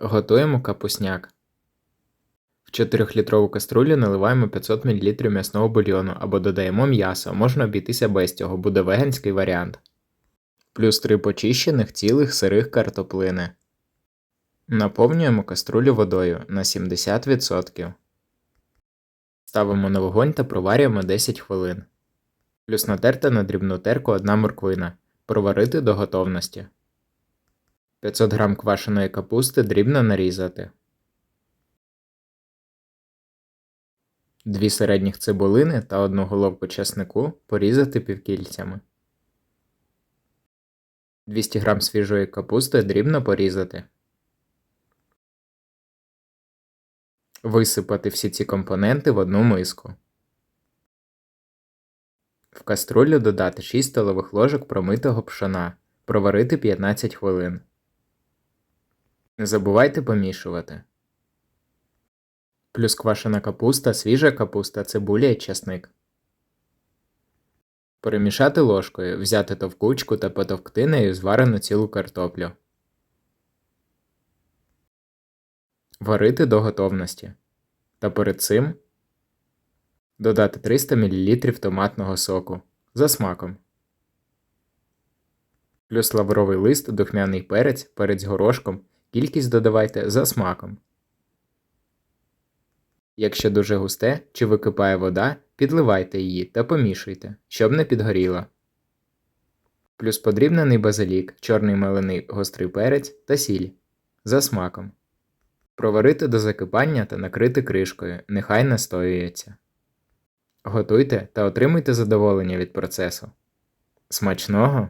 Готуємо капусняк. В 4-літрову каструлю наливаємо 500 мл м'ясного бульйону або додаємо м'ясо, можна обійтися без цього, буде веганський варіант. Плюс 3 почищених цілих сирих картоплини. Наповнюємо каструлю водою на 70%. Ставимо на вогонь та проварюємо 10 хвилин. Плюс натерта на дрібну терку одна морквина. Проварити до готовності. 500 г квашеної капусти дрібно нарізати. 2 середніх цибулини та одну головку чеснику порізати півкільцями. 200 г свіжої капусти дрібно порізати. Висипати всі ці компоненти в одну миску. В каструлю додати 6 столових ложок промитого пшона. Проварити 15 хвилин. Не забувайте помішувати. Плюс квашена капуста, свіжа капуста, цибуля і часник. Перемішати ложкою, взяти товкучку та потовкти нею зварену цілу картоплю. Варити до готовності. Та перед цим додати 300 мл томатного соку за смаком. Плюс лавровий лист, духмяний перець, перець горошком. Кількість додавайте за смаком. Якщо дуже густе чи википає вода, підливайте її та помішуйте, щоб не підгоріло. Плюс подрібнений базилік, чорний мелений гострий перець та сіль за смаком. Проварити до закипання та накрити кришкою, нехай настоюється. Готуйте та отримуйте задоволення від процесу. Смачного!